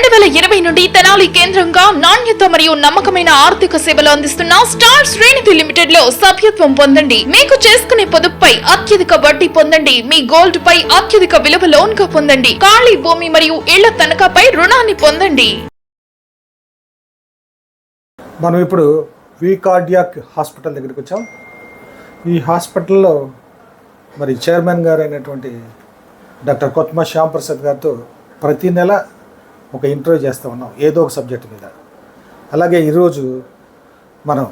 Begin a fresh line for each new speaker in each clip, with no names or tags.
రెండు వేల ఇరవై నుండి తెనాలి కేంద్రంగా నాణ్యత మరియు నమ్మకమైన ఆర్థిక సేవలు అందిస్తున్న స్టార్ శ్రీనిధి లిమిటెడ్లో సభ్యత్వం పొందండి. మీకు చేసుకునే పొదుపుపై అత్యధిక వడ్డీ పొందండి. మీ గోల్డ్ పై అత్యధిక విలువ లోన్గా పొందండి. ఖాళీ భూమి మరియు ఇళ్ళ తనఖాపై రుణాన్ని పొందండి.
మనం ఇప్పుడు వి కార్డియాక్ హాస్పిటల్ దగ్గరికి వచ్చాం. ఈ హాస్పిటల్లో మరి చైర్మన్ గారు అయినటువంటి డాక్టర్ కొత్మ శ్యాంప్రసాద్ గారితో ప్రతి నెల ఒక ఇంటర్వ్యూ చేస్తూ ఉన్నాం ఏదో ఒక సబ్జెక్ట్ మీద. అలాగే ఈరోజు మనం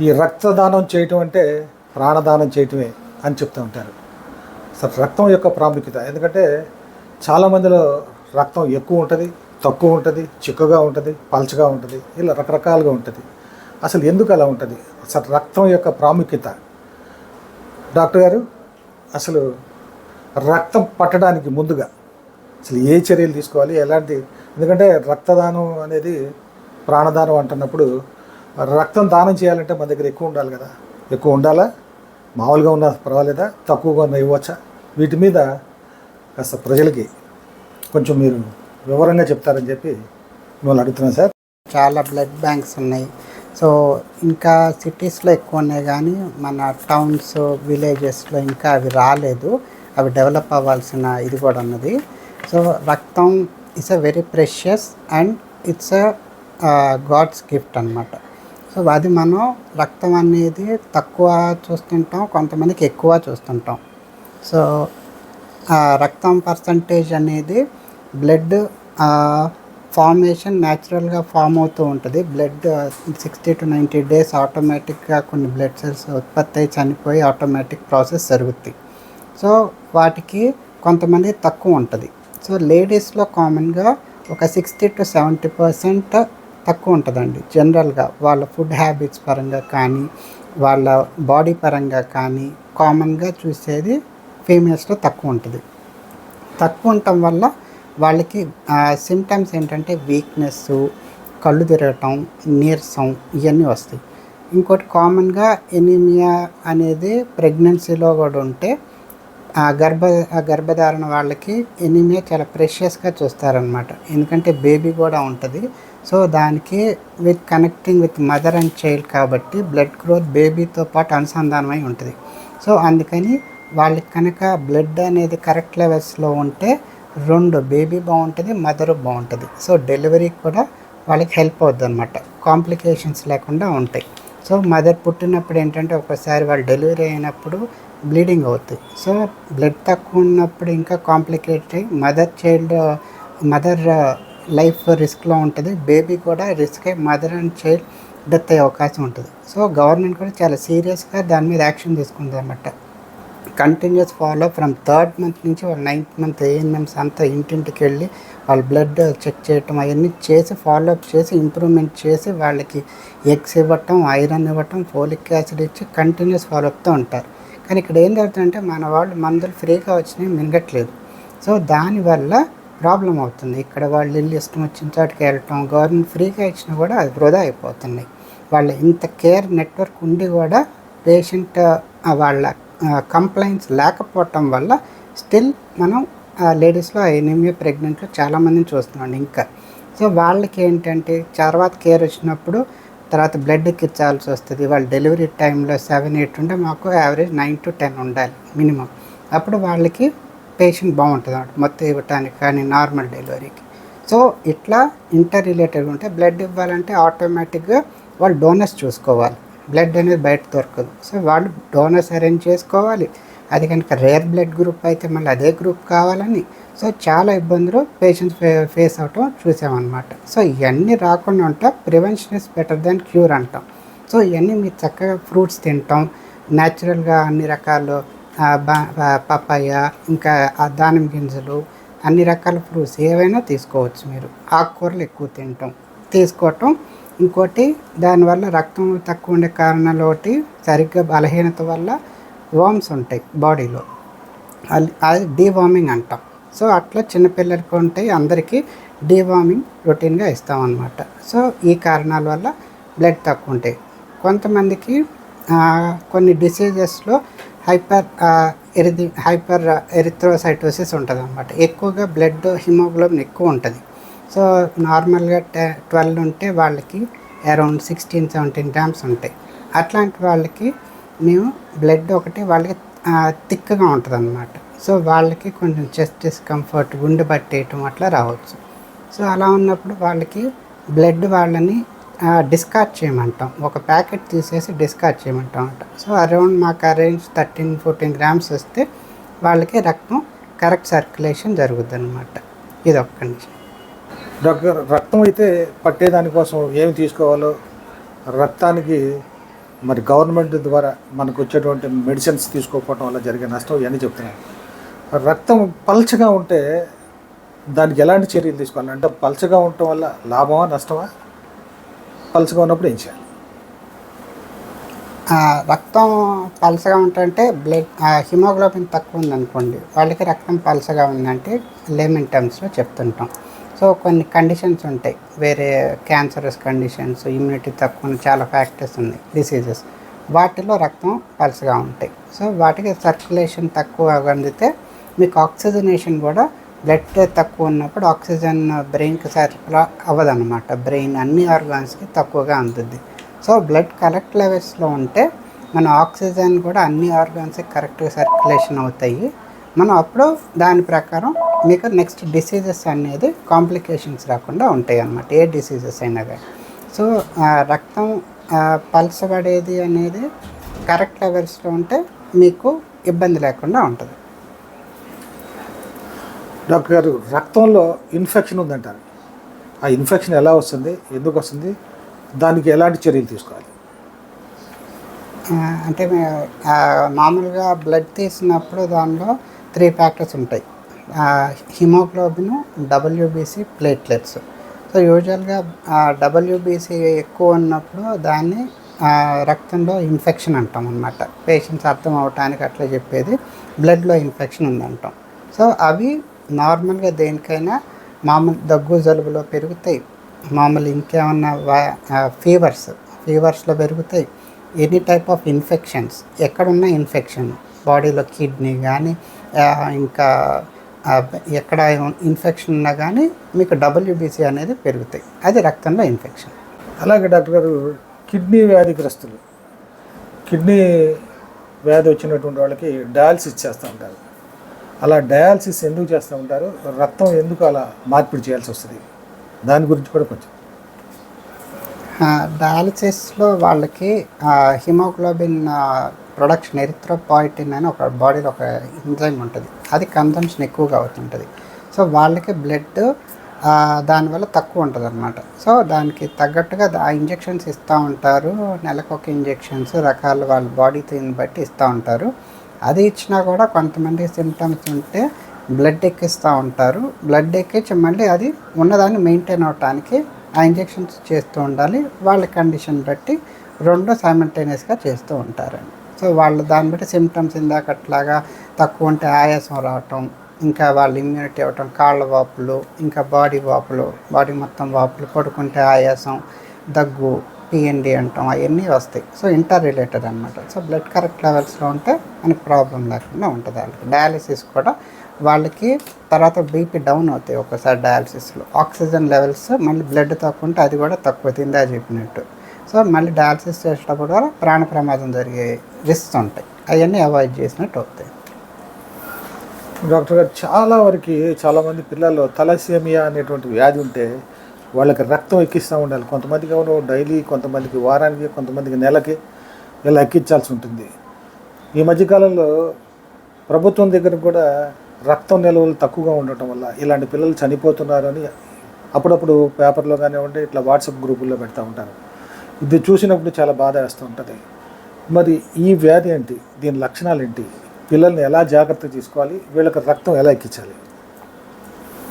ఈ రక్తదానం చేయటం అంటే ప్రాణదానం చేయటమే అని చెప్తూ ఉంటారు. అసలు రక్తం యొక్క ప్రాముఖ్యత ఎందుకంటే చాలామందిలో రక్తం ఎక్కువ ఉంటుంది తక్కువ ఉంటుంది చిక్కగా ఉంటుంది పలచగా ఉంటుంది ఇలా రకరకాలుగా ఉంటుంది. అసలు ఎందుకు అలా ఉంటుంది? అసలు రక్తం యొక్క ప్రాముఖ్యత. డాక్టర్ గారు అసలు రక్తం పట్టడానికి ముందుగా అసలు ఏ చర్యలు తీసుకోవాలి? ఎలాంటి ఎందుకంటే రక్తదానం అనేది ప్రాణదానం అంటున్నప్పుడు రక్తం దానం చేయాలంటే మన దగ్గర ఎక్కువ ఉండాలి కదా. ఎక్కువ ఉండాలా? మామూలుగా ఉన్నా పర్వాలేదా? తక్కువగా ఉన్న ఇవ్వచ్చా? వీటి మీద కాస్త ప్రజలకి కొంచెం మీరు వివరంగా చెప్తారని చెప్పి మిమ్మల్ని అడుగుతున్నాను సార్.
చాలా బ్లడ్ బ్యాంక్స్ ఉన్నాయి. సో ఇంకా సిటీస్లో ఎక్కువ ఉన్నాయి కానీ మన టౌన్స్ విలేజెస్లో ఇంకా అవి రాలేదు. అవి డెవలప్ అవ్వాల్సిన ఇది కూడా ఉన్నది. సో రక్తం it's a very precious and it's a god's gift అనమాట సో అది మనం రక్తం అనేది తక్కువ చూస్తుంటాం కొంతమందికి ఎక్కువ చూస్తుంటాం. సో రక్తం పర్సంటేజ్ అనేది బ్లడ్ ఫార్మేషన్ న్యాచురల్గా ఫామ్ అవుతూ ఉంటుంది. Blood sixty to ninety days ఆటోమేటిక్గా కొన్ని బ్లడ్ సెల్స్ ఉత్పత్తి అయి చనిపోయి ఆటోమేటిక్ ప్రాసెస్ జరుగుతాయి సో వాటికి కొంతమంది తక్కువ ఉంటుంది. సో లేడీస్లో కామన్గా ఒక సిక్స్టీ టు సెవెంటీ పర్సెంట్ తక్కువ ఉంటుందండి. జనరల్గా వాళ్ళ ఫుడ్ హ్యాబిట్స్ పరంగా కానీ వాళ్ళ బాడీ పరంగా కానీ కామన్గా చూసేది ఫీమేల్స్లో తక్కువ ఉంటుంది. తక్కువ ఉండటం వల్ల వాళ్ళకి సిమ్టమ్స్ ఏంటంటే వీక్నెస్ కళ్ళు తిరగటం నీరసం ఇవన్నీ వస్తాయి. ఇంకోటి కామన్గా ఎనీమియా అనేది ప్రెగ్నెన్సీలో కూడా ఉంటే ఆ గర్భ ఆ గర్భధారణ వాళ్ళకి ఎనీమియా చాలా ప్రెషియస్గా చూస్తారనమాట ఎందుకంటే బేబీ కూడా ఉంటుంది. సో దానికి with connecting with mother and child కాబట్టి బ్లడ్ గ్రోత్ బేబీతో పాటు అనుసంధానమై ఉంటుంది. సో అందుకని వాళ్ళకి కనుక బ్లడ్ అనేది కరెక్ట్ లెవెల్స్లో ఉంటే రెండు బేబీ బాగుంటుంది మదర్ బాగుంటుంది. సో డెలివరీకి కూడా వాళ్ళకి హెల్ప్ అవుతుంది అనమాట కాంప్లికేషన్స్ లేకుండా ఉంటాయి. సో మదర్ పుట్టినప్పుడు ఏంటంటే ఒకసారి వాళ్ళు డెలివరీ అయినప్పుడు బ్లీడింగ్ అవుతుంది. సో బ్లడ్ తక్కువ ఉన్నప్పుడు ఇంకా కాంప్లికేట్ అయ్యి మదర్ చైల్డ్ మదర్ లైఫ్ రిస్క్లో ఉంటుంది. బేబీ కూడా రిస్క్ అయ్యి మదర్ అండ్ చైల్డ్ డెత్ అయ్యే అవకాశం ఉంటుంది. సో గవర్నమెంట్ కూడా చాలా సీరియస్గా దాని మీద యాక్షన్ తీసుకుంది అనమాట continues follow from third month నుంచి వాళ్ళు నైన్త్ మంత్ ఏఎన్ఎంస్ అంతా ఇంటింటికి వెళ్ళి వాళ్ళ బ్లడ్ చెక్ చేయటం అవన్నీ చేసి ఫాలోఅప్ చేసి ఇంప్రూవ్మెంట్ చేసి వాళ్ళకి ఎగ్స్ ఇవ్వటం ఐరన్ ఇవ్వటం ఫోలిక్ యాసిడ్ ఇచ్చి కంటిన్యూస్ ఫాలోఅప్తో ఉంటారు. కానీ ఇక్కడ ఏం జరుగుతుందంటే మన వాళ్ళు మందులు ఫ్రీగా వచ్చినాయి మినగట్లేదు సో దానివల్ల ప్రాబ్లం అవుతుంది. ఇక్కడ వాళ్ళు ఇల్లు ఇష్టం వచ్చిన చోటికి వెళ్ళటం గవర్నమెంట్ ఫ్రీగా ఇచ్చినా కూడా అది వృధా అయిపోతున్నాయి వాళ్ళ ఇంత కేర్ నెట్వర్క్ ఉండి కూడా పేషెంట్ వాళ్ళ కంప్లైంట్స్ లేకపోవటం వల్ల స్టిల్ మనం లేడీస్లో ఎనిమియా ప్రెగ్నెంట్లో చాలామందిని చూస్తున్నాం ఇంకా. సో వాళ్ళకి ఏంటంటే తర్వాత కేర్ వచ్చినప్పుడు తర్వాత బ్లడ్కి ఇచ్చాల్సి వస్తుంది. వాళ్ళ డెలివరీ టైంలో సెవెన్ ఎయిట్ ఉంటే మాకు యావరేజ్ నైన్ టు టెన్ ఉండాలి మినిమం అప్పుడు వాళ్ళకి పేషెంట్ బాగుంటుంది అనమాట మొత్తం ఇవ్వటానికి కానీ నార్మల్ డెలివరీకి సో ఇట్లా ఇంటర్ రిలేటెడ్ ఉంటే బ్లడ్ ఇవ్వాలంటే ఆటోమేటిక్గా వాళ్ళు డోనర్స్ చూసుకోవాలి. బ్లడ్ అనేది బయట దొరకదు. సో వాళ్ళు డోనర్స్ అరేంజ్ చేసుకోవాలి. అది కనుక రేర్ బ్లడ్ గ్రూప్ అయితే మళ్ళీ అదే గ్రూప్ కావాలని. సో చాలా ఇబ్బందులు పేషెంట్స్ ఫే ఫేస్ అవటం చూసామన్నమాట. సో ఇవన్నీ రాకుండా ఉంటే prevention is better then cure అంటాం. సో ఇవన్నీ మీరు చక్కగా ఫ్రూట్స్ తింటాం. న్యాచురల్గా అన్ని రకాలు బా- పపాయ ఇంకా దానిమ్మ గింజలు అన్ని రకాల ఫ్రూట్స్ ఏవైనా తీసుకోవచ్చు మీరు. ఆకుకూరలు ఎక్కువ తింటాం. తీసుకోవటం ఇంకోటి దానివల్ల రక్తం తక్కువ ఉండే కారణాలు ఒకటి సరిగ్గా బలహీనత వల్ల వామ్స్ ఉంటాయి బాడీలో. అది- అది డీవార్మింగ్ అంటాం. సో అట్లా చిన్నపిల్లలకి ఉంటాయి అందరికీ డీవార్మింగ్ రొటీన్గా ఇస్తామన్నమాట. సో ఈ కారణాల వల్ల బ్లడ్ తక్కువ ఉంటాయి. కొంతమందికి కొన్ని డిసీజెస్లో హైపర్ ఎరిది హైపర్ ఎరిథ్రోసైటోసిస్ ఉంటుంది అనమాట ఎక్కువగా బ్లడ్ హిమోగ్లోబిన్ ఎక్కువ ఉంటుంది. సో నార్మల్గా టె ట్వెల్వ్ ఉంటే వాళ్ళకి అరౌండ్ సిక్స్టీన్ సెవెంటీన్ గ్రామ్స్ ఉంటాయి. అట్లాంటి వాళ్ళకి మేము బ్లడ్ ఒకటి వాళ్ళకి థిక్గా ఉంటుంది అనమాట సో వాళ్ళకి కొంచెం చెస్ట్ డిస్కంఫర్ట్ గుండె పట్టేయటం అట్లా రావచ్చు. సో అలా ఉన్నప్పుడు వాళ్ళకి బ్లడ్ వాళ్ళని డిస్కార్డ్ చేయమంటాం. ఒక ప్యాకెట్ తీసేసి డిస్కార్డ్ చేయమంటాం అంట. సో అరౌండ్ మాకు అరేంజ్ థర్టీన్ ఫోర్టీన్ గ్రామ్స్ వస్తే వాళ్ళకి రక్తం కరెక్ట్ సర్క్యులేషన్ జరుగుతుంది అనమాట ఇది ఒక కండిషన్.
డాక్టర్ రక్తం అయితే పట్టేదానికోసం ఏమి తీసుకోవాలో రక్తానికి మరి గవర్నమెంట్ ద్వారా మనకు వచ్చేటువంటి మెడిసిన్స్ తీసుకోకపోవడం వల్ల జరిగే నష్టం ఇవన్నీ చెప్తున్నాను. రక్తం పల్చగా ఉంటే దానికి ఎలాంటి చర్యలు తీసుకోవాలి? అంటే పల్చగా ఉండటం వల్ల లాభమా నష్టమా? పల్చగా ఉన్నప్పుడు ఏం చేయాలి?
రక్తం పలసగా ఉంటుంటే బ్లడ్ హిమోగ్లోబిన్ తక్కువ ఉందనుకోండి వాళ్ళకి రక్తం పలసగా ఉందంటే లేమన్ టర్మ్స్లో చెప్తుంటాం. సో కొన్ని కండిషన్స్ ఉంటాయి. వేరే క్యాన్సరస్ కండిషన్స్ ఇమ్యూనిటీ తక్కువ చాలా ఫ్యాక్టర్స్ ఉన్నాయి డిసీజెస్. వాటిలో రక్తం పల్చగా ఉంటాయి. సో వాటికి సర్క్యులేషన్ తక్కువ అందితే మీకు ఆక్సిజనేషన్ కూడా బ్లడ్ తక్కువ ఉన్నప్పుడు ఆక్సిజన్ బ్రెయిన్కి సరఫరా అవ్వదన్నమాట. బ్రెయిన్ అన్ని ఆర్గాన్స్కి తక్కువగా అందుద్ది. సో బ్లడ్ కరెక్ట్ లెవెల్స్లో ఉంటే మన ఆక్సిజన్ కూడా అన్ని ఆర్గాన్స్కి కరెక్ట్గా సర్క్యులేషన్ అవుతాయి. మనం అప్పుడు దాని ప్రకారం మీకు నెక్స్ట్ డిసీజెస్ అనేది కాంప్లికేషన్స్ రాకుండా ఉంటాయి అన్నమాట ఏ డిసీజెస్ అయినా కానీ సో రక్తం పలసబడేది అనేది కరెక్ట్ లెవెల్స్లో ఉంటే మీకు ఇబ్బంది లేకుండా ఉంటుంది.
డాక్టర్ గారు రక్తంలో ఇన్ఫెక్షన్ ఉందంటారు. ఆ ఇన్ఫెక్షన్ ఎలా వస్తుంది? ఎందుకు వస్తుంది? దానికి ఎలాంటి చర్యలు తీసుకోవాలి?
అంటే మామూలుగా బ్లడ్ తీసినప్పుడు దానిలో త్రీ ఫ్యాక్టర్స్ ఉంటాయి. Haemoglobin WBC platelets. సో యూజువల్గా డబ్ల్యూబీసీ ఎక్కువ ఉన్నప్పుడు దాన్ని రక్తంలో ఇన్ఫెక్షన్ అంటాం అనమాట పేషెంట్స్ అర్థం అవటానికి అట్లా చెప్పేది. బ్లడ్లో ఇన్ఫెక్షన్ ఉందంటాం సో అవి నార్మల్గా దేనికైనా మామూలు దగ్గు జలుబులో పెరుగుతాయి. మామూలు ఇంకేమన్నా ఫీవర్స్ ఫీవర్స్లో పెరుగుతాయి. ఎనీ టైప్ ఆఫ్ ఇన్ఫెక్షన్స్ ఎక్కడున్న ఇన్ఫెక్షన్. బాడీలో కిడ్నీ కానీ ఇంకా ఎక్కడ ఇన్ఫెక్షన్ ఉన్నా కానీ మీకు డబ్ల్యూబీసీ అనేది పెరుగుతాయి. అది రక్తంలో ఇన్ఫెక్షన్.
అలాగే డాక్టర్ గారు కిడ్నీ వ్యాధిగ్రస్తులు. కిడ్నీ వ్యాధి వచ్చినటువంటి వాళ్ళకి డయాలసిస్ చేస్తూ ఉంటారు. అలా డయాలసిస్ ఎందుకు చేస్తూ ఉంటారు? రక్తం ఎందుకు అలా మార్పిడి చేయాల్సి వస్తుంది? దాని గురించి కూడా కొంచెం.
డయాలసిస్లో వాళ్ళకి హిమోగ్లోబిన్ ప్రొడక్షన్ ఎరిథ్రోపాయిటిన్ అని ఒక బాడీలో ఒక ఎంజైమ్ ఉంటుంది. అది కన్సంప్షన్ ఎక్కువగా అవుతుంటుంది. సో వాళ్ళకి బ్లడ్ దానివల్ల తక్కువ ఉంటుంది అనమాట సో దానికి తగ్గట్టుగా ఆ ఇంజెక్షన్స్ ఇస్తూ ఉంటారు. నెలకు ఒక ఇంజెక్షన్స్ రకాల వాళ్ళ బాడీ దీన్ని బట్టి ఇస్తూ ఉంటారు. అది ఇచ్చినా కూడా కొంతమంది సిమ్టమ్స్ ఉంటే బ్లడ్ ఎక్కిస్తూ ఉంటారు. బ్లడ్ ఎక్కించి మళ్ళీ అది ఉన్నదాన్ని మెయింటైన్ అవడానికి ఆ ఇంజెక్షన్స్ చేస్తూ ఉండాలి. వాళ్ళ కండిషన్ బట్టి రెండు సైమల్టేనియస్గా చేస్తూ ఉంటారండి సో వాళ్ళు దాన్ని బట్టి సిమ్టమ్స్ ఇందాక అట్లాగా తక్కువ ఉంటే ఆయాసం రావటం ఇంకా వాళ్ళ ఇమ్యూనిటీ అవ్వటం కాళ్ళ వాపులు ఇంకా బాడీ వాపులు బాడీ మొత్తం వాపులు పడుకుంటే ఆయాసం దగ్గు పిఎన్డి అంటాం అవన్నీ వస్తాయి. సో ఇంటర్ రిలేటెడ్ అనమాట సో బ్లడ్ కరెక్ట్ లెవెల్స్లో ఉంటే మనకి ప్రాబ్లం లేకుండా ఉంటుంది వాళ్ళకి. డయాలసిస్ కూడా వాళ్ళకి తర్వాత బీపీ డౌన్ అవుతాయి ఒకసారి డయాలసిస్లో ఆక్సిజన్ లెవెల్స్ మళ్ళీ బ్లడ్ తక్కువ ఉంటే అది కూడా తక్కువ తిందా చెప్పినట్టు. సో మళ్ళీ డయాలసిస్ చేసేటప్పుడు కూడా ప్రాణ ప్రమాదం జరిగే రిస్క్స్ ఉంటాయి. అవన్నీ అవాయిడ్ చేసినట్టు అవుతాయి.
డాక్టర్ గారు చాలా వరకు చాలామంది పిల్లల్లో తలసేమియా అనేటువంటి వ్యాధి ఉంటే వాళ్ళకి రక్తం ఎక్కిస్తూ ఉండాలి. కొంతమందికి ఏమో డైలీ కొంతమందికి వారానికి కొంతమందికి నెలకి ఇలా ఎక్కించాల్సి ఉంటుంది. ఈ మధ్యకాలంలో ప్రభుత్వం దగ్గర కూడా రక్తం నిల్వలు తక్కువగా ఉండటం వల్ల ఇలాంటి పిల్లలు చనిపోతున్నారని అప్పుడప్పుడు పేపర్లో కానివ్వండి ఇట్లా వాట్సాప్ గ్రూపుల్లో పెడతా ఉంటారు. ఇది చూసినప్పుడు చాలా బాధ వేస్తూ ఉంటుంది. మరి ఈ వ్యాధి ఏంటి? దీని లక్షణాలు ఏంటి? పిల్లల్ని ఎలా జాగ్రత్త తీసుకోవాలి? వీళ్ళకి రక్తం ఎలా ఎక్కించాలి?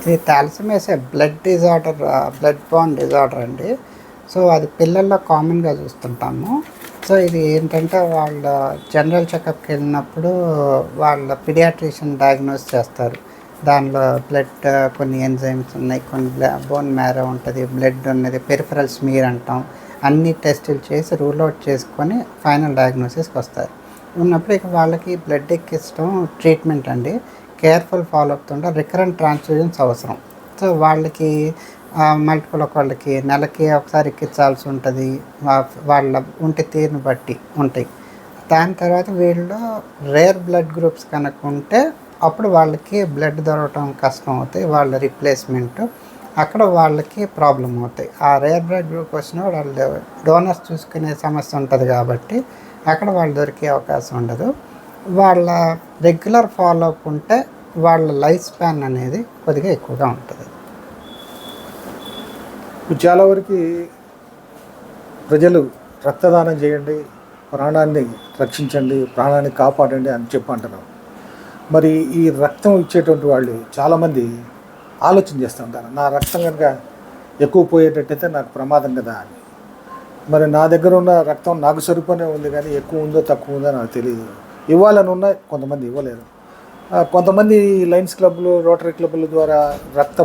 ఇది థాలసమేసే బ్లడ్ డిజార్డర్ బ్లడ్ బాన్ డిజార్డర్ అండి. సో అది పిల్లల్లో కామన్గా చూస్తుంటాము. సో ఇది ఏంటంటే వాళ్ళ జనరల్ చెకప్కి వెళ్ళినప్పుడు వాళ్ళ పిడియాట్రిషియన్ డయాగ్నోస్ చేస్తారు. దానిలో బ్లడ్ కొన్ని ఎంజైమ్స్ ఉన్నాయి. కొన్ని బోన్ మ్యారో ఉంటుంది బ్లడ్ ఉన్నది పెరిఫరల్ స్మీర్ అంటాం. అన్ని టెస్టులు చేసి రూల్ అవుట్ చేసుకొని ఫైనల్ డయాగ్నోసిస్కి వస్తారు. ఉన్నప్పుడు ఇక వాళ్ళకి బ్లడ్ ఎక్కించడం ట్రీట్మెంట్ అండి. కేర్ఫుల్ ఫాలో అవుతుంటే ఉంటే రికరెంట్ ట్రాన్స్ఫ్యూజన్స్ అవసరం. సో వాళ్ళకి మల్టిపుల్ వాళ్ళకి నెలకి ఒకసారి ఎక్కించాల్సి ఉంటుంది. వాళ్ళ ఉంటే తీరుని బట్టి ఉంటాయి. దాని తర్వాత వీళ్ళు రేర్ బ్లడ్ గ్రూప్స్ కనుక ఉంటే అప్పుడు వాళ్ళకి బ్లడ్ దొరకటం కష్టం అవుతాయి. వాళ్ళ రిప్లేస్మెంట్ అక్కడ వాళ్ళకి ప్రాబ్లం అవుతాయి. ఆ రేర్ బ్లడ్ గ్రూప్ వచ్చిన వాళ్ళు డోనర్స్ చూసుకునే సమస్య ఉంటుంది కాబట్టి అక్కడ వాళ్ళు దొరికే అవకాశం ఉండదు. వాళ్ళ రెగ్యులర్ ఫాలో అప్ ఉంటే వాళ్ళ లైఫ్ స్పాన్ అనేది కొద్దిగా ఎక్కువగా ఉంటుంది.
చాలా వరకు ప్రజలు రక్తదానం చేయండి ప్రాణాన్ని రక్షించండి ప్రాణాన్ని కాపాడండి అని చెప్పి అంటున్నాం మరి ఈ రక్తం ఇచ్చేటువంటి వాళ్ళు చాలామంది ఆలోచన చేస్తూ ఉంటారు నా రక్తం కనుక ఎక్కువ పోయేటట్టయితే నాకు ప్రమాదం కదా అని. మరి నా దగ్గర ఉన్న రక్తం నాకు సరిపోనే ఉంది కానీ ఎక్కువ ఉందో తక్కువ ఉందో నాకు తెలియదు ఇవ్వాలని ఉన్నా కొంతమంది ఇవ్వలేరు. కొంతమంది లయన్స్ క్లబ్లు రోటరీ క్లబ్ల ద్వారా రక్త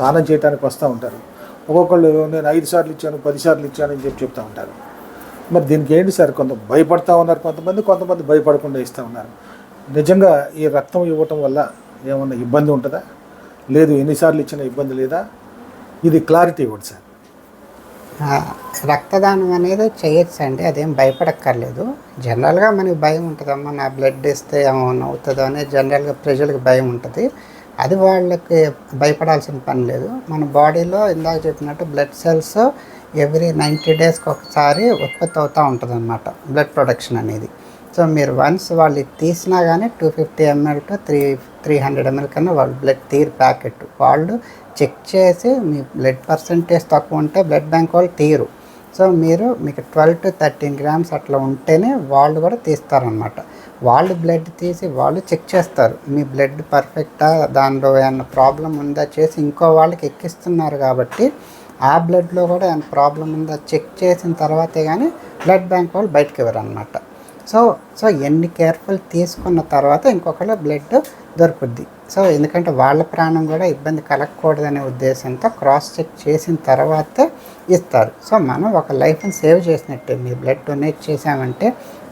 దానం చేయడానికి వస్తూ ఉంటారు. ఒక్కొక్కళ్ళు నేను ఐదు సార్లు ఇచ్చాను పది సార్లు ఇచ్చాను అని చెప్పి చెప్తూ ఉంటారు. మరి దీనికి ఏంటి సార్? కొంత భయపడతా ఉన్నారు కొంతమంది కొంతమంది భయపడకుండా ఇస్తూ ఉన్నారు. నిజంగా ఈ రక్తం ఇవ్వటం వల్ల ఏమన్నా ఇబ్బంది ఉంటుందా? లేదు ఎన్నిసార్లు ఇచ్చిన ఇబ్బంది లేదా? ఇది క్లారిటీ ఇవ్వండి సార్.
రక్తదానం అనేది చేయొచ్చు అండి అదేం భయపడక్కర్లేదు. జనరల్గా మనకి భయం ఉంటుందమ్మా నా బ్లడ్ ఇస్తే ఏమైనా అవుతుందో అనేది జనరల్గా ప్రజలకు భయం ఉంటుంది. అది వాళ్ళకి భయపడాల్సిన పని లేదు. మన బాడీలో ఇందాక చెప్పినట్టు బ్లడ్ సెల్స్ ఎవ్రీ నైంటీ డేస్కి ఒకసారి ఉత్పత్తి అవుతూ ఉంటుంది అనమాట బ్లడ్ ప్రొడక్షన్ అనేది. సో మీరు వన్స్ వాళ్ళు తీసినా కానీ two fifty ML to three three hundred ML కన్నా వాళ్ళు బ్లడ్ తీరు ప్యాకెట్. వాళ్ళు చెక్ చేసి మీ బ్లడ్ పర్సంటేజ్ తక్కువ ఉంటే బ్లడ్ బ్యాంక్ వాళ్ళు తీరు. సో మీరు మీకు ట్వెల్వ్ టు థర్టీన్ గ్రామ్స్ అట్లా ఉంటేనే వాళ్ళు కూడా తీస్తారనమాట వాళ్ళు బ్లడ్ తీసి వాళ్ళు చెక్ చేస్తారు. మీ బ్లడ్ పర్ఫెక్టా దానిలో ఏమన్నా ప్రాబ్లం ఉందా చేసి ఇంకో వాళ్ళకి ఎక్కిస్తున్నారు కాబట్టి ఆ బ్లడ్లో కూడా ఏమైనా ప్రాబ్లం ఉందా చెక్ చేసిన తర్వాతే కానీ బ్లడ్ బ్యాంక్ వాళ్ళు బయటకు ఇవ్వరు అనమాట సో సో ఎన్ని కేర్ఫుల్ తీసుకున్న తర్వాత ఇంకొకళ్ళ బ్లడ్ దొరుకుద్ది. సో ఎందుకంటే వాళ్ళ ప్రాణం కూడా ఇబ్బంది కలగకూడదనే ఉద్దేశంతో క్రాస్ చెక్ చేసిన తర్వాతే ఇస్తారు. సో మనం ఒక లైఫ్ని సేవ్ చేసినట్టే మీ బ్లడ్ డొనేట్ చేసామంటే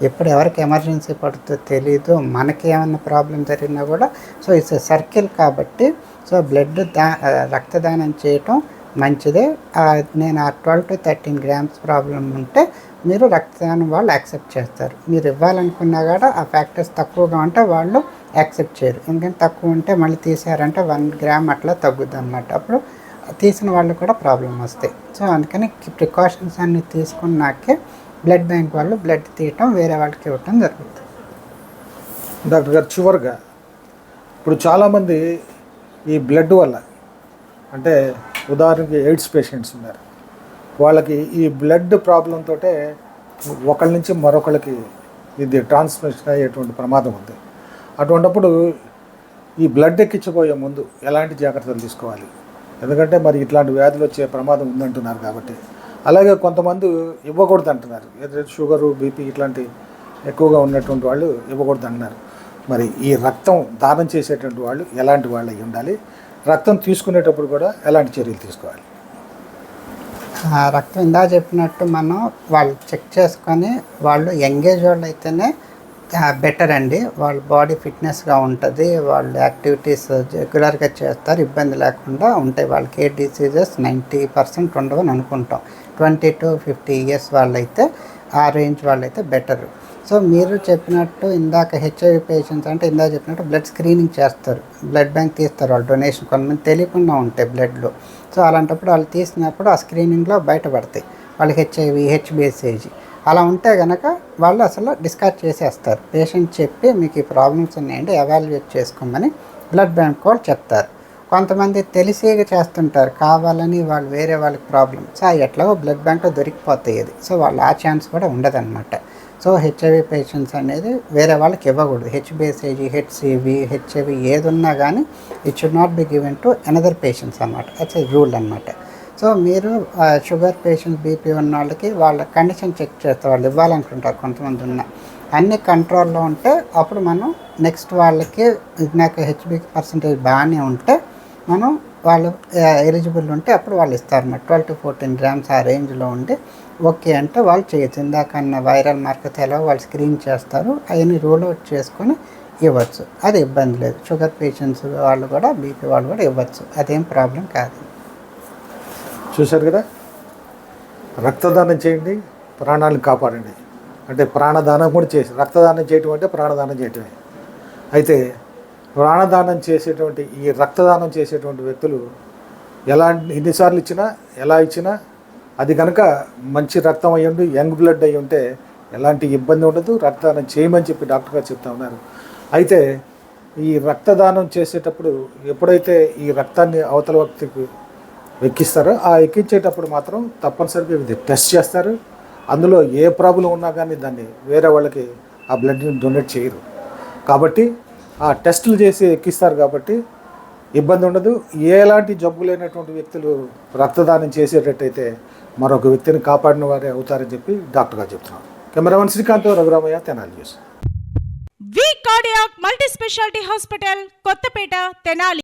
ఎప్పుడు ఎవరికి ఎమర్జెన్సీ పడుతుందో తెలీదు మనకి ఏమన్నా ప్రాబ్లం జరిగినా కూడా సో ఇట్స్ సర్కిల్ కాబట్టి సో బ్లడ్ దా రక్తదానం చేయటం మంచిదే. నేను ఆ twelve to thirteen grams problem ఉంటే మీరు రక్తదానం వాళ్ళు యాక్సెప్ట్ చేస్తారు. మీరు ఇవ్వాలనుకున్నా కూడా ఆ ఫ్యాక్టర్స్ తక్కువగా ఉంటే వాళ్ళు యాక్సెప్ట్ చేయరు. ఎందుకంటే తక్కువ ఉంటే మళ్ళీ తీసారంటే వన్ గ్రామ్ అట్లా తగ్గుద్ది అనమాట అప్పుడు తీసిన వాళ్ళు కూడా ప్రాబ్లం వస్తాయి. సో అందుకని ప్రికాషన్స్ అన్ని తీసుకున్నాకే బ్లడ్ బ్యాంక్ వాళ్ళు బ్లడ్ తీయటం వేరే వాళ్ళకి ఇవ్వటం జరుగుతుంది.
డాక్టర్ గారు చివరిగా ఇప్పుడు చాలామంది ఈ బ్లడ్ వల్ల అంటే ఉదాహరణకి ఎయిడ్స్ పేషెంట్స్ ఉన్నారు. వాళ్ళకి ఈ బ్లడ్ ప్రాబ్లంతో ఒకళ్ళ నుంచి మరొకళ్ళకి ఇది ట్రాన్స్మిషన్ అయ్యేటువంటి ప్రమాదం ఉంది. అటువంటప్పుడు ఈ బ్లడ్ ఎక్కించబోయే ముందు ఎలాంటి జాగ్రత్తలు తీసుకోవాలి? ఎందుకంటే మరి ఇట్లాంటి వ్యాధులు వచ్చే ప్రమాదం ఉందంటున్నారు కాబట్టి. అలాగే కొంతమంది ఇవ్వకూడదు అంటున్నారు. ఏదైతే షుగరు బీపీ ఇట్లాంటి ఎక్కువగా ఉన్నటువంటి వాళ్ళు ఇవ్వకూడదు అంటున్నారు. మరి ఈ రక్తం దానం చేసేటువంటి వాళ్ళు ఎలాంటి వాళ్ళు అయి ఉండాలి? రక్తం తీసుకునేటప్పుడు కూడా ఎలాంటి చర్యలు తీసుకోవాలి?
ఆ రక్తం ఇందా చెప్పినట్టు మనం వాళ్ళు చెక్ చేసుకొని వాళ్ళు ఎంగేజ్ వాళ్ళు అయితేనే బెటర్ అండి. వాళ్ళ బాడీ ఫిట్నెస్గా ఉంటుంది. వాళ్ళు యాక్టివిటీస్ రెగ్యులర్గా చేస్తారు. ఇబ్బంది లేకుండా ఉంటాయి. వాళ్ళకి ఏ డిసీజెస్ నైంటీ పర్సెంట్ ఉండవని అనుకుంటాం. ట్వంటీ టు ఫిఫ్టీ ఇయర్స్ వాళ్ళైతే ఆ రేంజ్ వాళ్ళైతే బెటర్. సో మీరు చెప్పినట్టు ఇందాక హెచ్ఐవి పేషెంట్స్ అంటే ఇందాక చెప్పినట్టు బ్లడ్ స్క్రీనింగ్ చేస్తారు. బ్లడ్ బ్యాంక్ తీస్తారు వాళ్ళు డొనేషన్ కొంతమంది తెలియకుండా ఉంటాయి బ్లడ్లో సో అలాంటప్పుడు వాళ్ళు తీసినప్పుడు ఆ స్క్రీనింగ్లో బయటపడతాయి. వాళ్ళకి హెచ్ఐవి హెచ్బిఎస్ఏజీ అలా ఉంటే కనుక వాళ్ళు అసలు డిస్కార్డ్ చేసేస్తారు. పేషెంట్ చెప్పి మీకు ఈ ప్రాబ్లమ్స్ ఉన్నాయండి ఎవాల్యుయేట్ చేసుకోమని బ్లడ్ బ్యాంక్ వాళ్ళు చెప్తారు. కొంతమంది తెలిసేగా చేస్తుంటారు. కావాలని వాళ్ళు వేరే వాళ్ళకి ప్రాబ్లం సో ఎట్లాగో బ్లడ్ బ్యాంక్లో దొరికిపోతాయి అది. సో వాళ్ళు ఆ ఛాన్స్ కూడా ఉండదన్నమాట. సో హెచ్ఐవి పేషెంట్స్ అనేది వేరే వాళ్ళకి ఇవ్వకూడదు. హెచ్బిఎస్ఐజి హెచ్సివి హెచ్ఐవి ఏది ఉన్నా కానీ it should not be given to another patients అనమాట అట్స్ రూల్ అనమాట సో మీరు షుగర్ పేషెంట్స్ బీపీ ఉన్న వాళ్ళకి వాళ్ళ కండిషన్ చెక్ చేస్తే వాళ్ళు ఇవ్వాలనుకుంటారు కొంతమంది ఉన్న. అన్ని కంట్రోల్లో ఉంటే అప్పుడు మనం నెక్స్ట్ వాళ్ళకి నాకు హెచ్బి పర్సంటేజ్ బాగానే ఉంటే మనం వాళ్ళు ఎలిజిబుల్ ఉంటే అప్పుడు వాళ్ళు ఇస్తారన్నమాట. ట్వెల్వ్ టు ఫోర్టీన్ గ్రామ్స్ ఆ రేంజ్లో ఉండి ఓకే అంటే వాళ్ళు చేయొచ్చు. ఇందాకన్నా వైరల్ మార్కెట్ ఎలా వాళ్ళు స్క్రీన్ చేస్తారు అవన్నీ రూల్ అవుట్ చేసుకొని ఇవ్వచ్చు. అది ఇబ్బంది లేదు. షుగర్ పేషెంట్స్ వాళ్ళు కూడా బీపీ వాళ్ళు కూడా ఇవ్వచ్చు. అదేం ప్రాబ్లం కాదు.
చూశారు కదా? రక్తదానం చేయండి ప్రాణాలను కాపాడండి. అంటే ప్రాణదానం కూడా చేసి రక్తదానం చేయటం అంటే ప్రాణదానం చేయటమే. అయితే ప్రాణదానం చేసేటువంటి ఈ రక్తదానం చేసేటువంటి వ్యక్తులు ఎలా ఎన్నిసార్లు ఇచ్చినా ఎలా ఇచ్చినా అది కనుక మంచి రక్తం అయ్యి ఉండి యంగ్ బ్లడ్ అయ్యి ఉంటే ఎలాంటి ఇబ్బంది ఉండదు. రక్తదానం చేయమని చెప్పి డాక్టర్ గారు చెప్తా ఉన్నారు. అయితే ఈ రక్తదానం చేసేటప్పుడు ఎప్పుడైతే ఈ రక్తాన్ని అవతల వ్యక్తికి ఎక్కిస్తారో ఆ ఎక్కించేటప్పుడు మాత్రం తప్పనిసరిగా ఇది టెస్ట్ చేస్తారు. అందులో ఏ ప్రాబ్లం ఉన్నా కానీ దాన్ని వేరే వాళ్ళకి ఆ బ్లడ్ని డొనేట్ చేయరు. కాబట్టి ఆ టెస్టులు చేసి ఎక్కిస్తారు కాబట్టి ఇబ్బంది ఉండదు. ఎలాంటి జబ్బు లేనటువంటి వ్యక్తులు రక్తదానం చేసేటట్టయితే మరొక వ్యక్తిని కాపాడిన వారే అవుతారని చెప్పి డాక్టర్ గారు చెప్తున్నారు. Cameraman Srikanth Raghuramaiah Tenali news.
V cardiac multi speciality hospital Kothapeta Tenali.